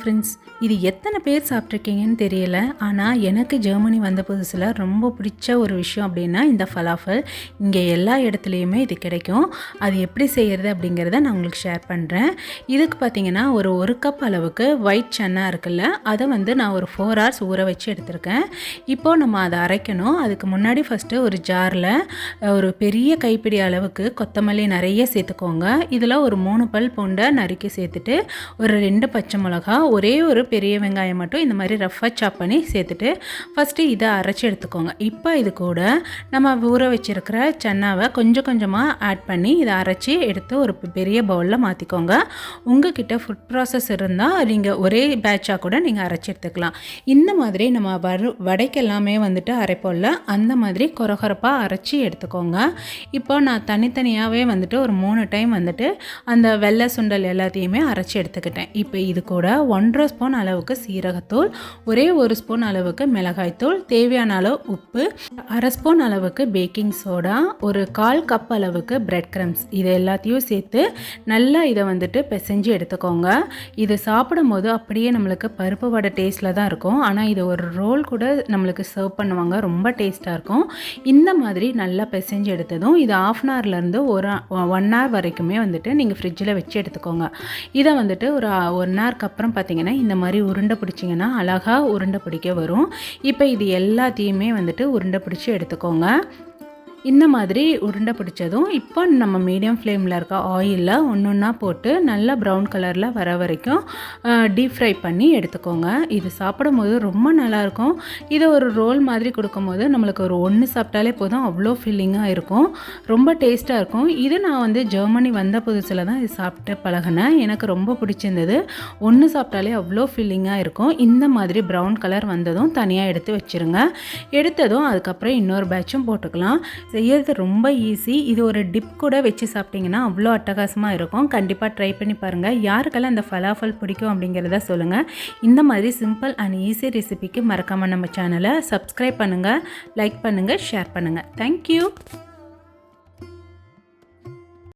Friends இது எத்தனை பேர் சாப்பிட்ருக்கீங்கன்னு தெரியல. ஆனால் எனக்கு ஜெர்மனி வந்த புதுசில் ரொம்ப பிடிச்ச ஒரு விஷயம் அப்படின்னா இந்த ஃபலாஃபல் இங்கே எல்லா இடத்துலையுமே இது கிடைக்கும். அது எப்படி செய்கிறது அப்படிங்கிறத நான் உங்களுக்கு ஷேர் பண்ணுறேன் இதுக்கு பார்த்தீங்கன்னா ஒரு ஒரு கப் அளவுக்கு ஒயிட் சன்னா இருக்குல்ல அதை வந்து நான் ஒரு ஃபோர் ஹவர்ஸ் ஊற வச்சு எடுத்திருக்கேன். இப்போது நம்ம அதை அரைக்கணும். அதுக்கு முன்னாடி ஃபஸ்ட்டு ஒரு ஜாரில் ஒரு பெரிய கைப்பிடி அளவுக்கு கொத்தமல்லி நிறைய சேர்த்துக்கோங்க. இதில் ஒரு மூணு பல் பூண்டை நறுக்கி சேர்த்துட்டு ஒரு ரெண்டு பச்சை மிளகா ஒரே ஒரு பெரிய வெங்காயம் மட்டும் இந்த மாதிரி ரஃப்பாக சாப் பண்ணி சேர்த்துட்டு ஃபஸ்ட்டு இதை அரைச்சி எடுத்துக்கோங்க. இப்போ இது கூட நம்ம ஊற வச்சுருக்கிற சன்னாவை கொஞ்சம் கொஞ்சமாக ஆட் பண்ணி இதை அரைச்சி எடுத்து ஒரு பெரிய பவுலில் மாற்றிக்கோங்க உங்ககிட்ட ஃபுட் ப்ராசஸ் இருந்தால் நீங்கள் ஒரே பேட்சாக கூட நீங்கள் அரைச்சி எடுத்துக்கலாம். இந்த மாதிரி நம்ம வரு வடைக்கெல்லாமே வந்துட்டு அரைப்போம்ல அந்த மாதிரி குறகுறப்பாக அரைச்சி எடுத்துக்கோங்க. இப்போ நான் தனித்தனியாகவே வந்துட்டு ஒரு மூணு டைம் வந்துட்டு அந்த வெள்ளை சுண்டல் எல்லாத்தையுமே அரைச்சி எடுத்துக்கிட்டேன். இப்போ இது கூட ஒன்றரை ஸ்பூன் அளவுக்கு சீரகத்தூள் ஒரே ஒரு ஸ்பூன் அளவுக்கு மிளகாய்த்தூள் தேவையான அளவு உப்பு அரை ஸ்பூன் அளவுக்கு பேக்கிங் சோடா ஒரு கால் கப் அளவுக்கு பிரெட் க்ரம்ஸ் இது எல்லாத்தையும் சேர்த்து நல்லா இதை வந்துட்டு பிசைஞ்சு எடுத்துக்கோங்க. இது சாப்பிடும்போது அப்படியே நம்மளுக்கு பருப்பு வடை டேஸ்ட்டில் தான் இருக்கும். ஆனால் இது ஒரு ரோல் கூட நம்மளுக்கு சர்வ் பண்ணுவாங்க. ரொம்ப டேஸ்ட்டாக இருக்கும். இந்த மாதிரி நல்லா பிசைஞ்சு எடுத்ததும் இது ஆஃப் அன் ஹவர்லேருந்து ஒரு ஒன் ஹவர் வரைக்குமே வந்துட்டு நீங்கள் ஃப்ரிட்ஜில் வச்சு எடுத்துக்கோங்க. இதை வந்துட்டு ஒரு ஒன் ஹவருக்கு அப்புறம் பார்த்தீங்கன்னா இந்த மாதிரி உருண்டை பிடிச்சிங்கன்னா அழகாக உருண்டை பிடிக்க வரும். இப்போ இது எல்லாத்தையுமே வந்துட்டு உருண்டை பிடிச்சி எடுத்துக்கோங்க. இந்த மாதிரி உருண்டை பிடிச்சதும் இப்போ நம்ம மீடியம் ஃப்ளேமில் இருக்க ஆயிலில் ஒன்று ஒன்றா போட்டு நல்லா ப்ரௌன் கலரில் வர வரைக்கும் டீப் ஃப்ரை பண்ணி எடுத்துக்கோங்க. இது சாப்பிடும் போது ரொம்ப நல்லாயிருக்கும். இதை ஒரு ரோல் மாதிரி கொடுக்கும்போது நம்மளுக்கு ஒரு ஒன்று சாப்பிட்டாலே போதும். அவ்வளோ ஃபீலிங்காக இருக்கும். ரொம்ப டேஸ்ட்டாக இருக்கும். இது நான் வந்து ஜெர்மனி வந்த புதுசில் தான் இது சாப்பிட்டு பழகினேன். எனக்கு ரொம்ப பிடிச்சிருந்தது. ஒன்று சாப்பிட்டாலே அவ்வளோ ஃபீலிங்காக இருக்கும். இந்த மாதிரி ப்ரௌன் கலர் வந்ததும் தனியாக எடுத்து வச்சுருங்க. எடுத்ததும் அதுக்கப்புறம் இன்னொரு பேட்சும் போட்டுக்கலாம். செய்யறது ரொம்ப ஈஸி இது ஒரு டிப் கூட வச்சு சாப்பிட்டிங்கன்னா அவ்வளோ அட்டகாசமாக இருக்கும். கண்டிப்பாக ட்ரை பண்ணி பாருங்கள் யாருக்கெல்லாம் இந்த ஃபலாஃபல் பிடிக்கும் அப்படிங்கிறத சொல்லுங்கள் இந்த மாதிரி சிம்பிள் அண்ட் ஈஸி ரெசிபிக்கு மறக்காமல் நம்ம சேனலை சப்ஸ்கிரைப் பண்ணுங்கள் லைக் பண்ணுங்கள் ஷேர் பண்ணுங்கள் தேங்க்யூ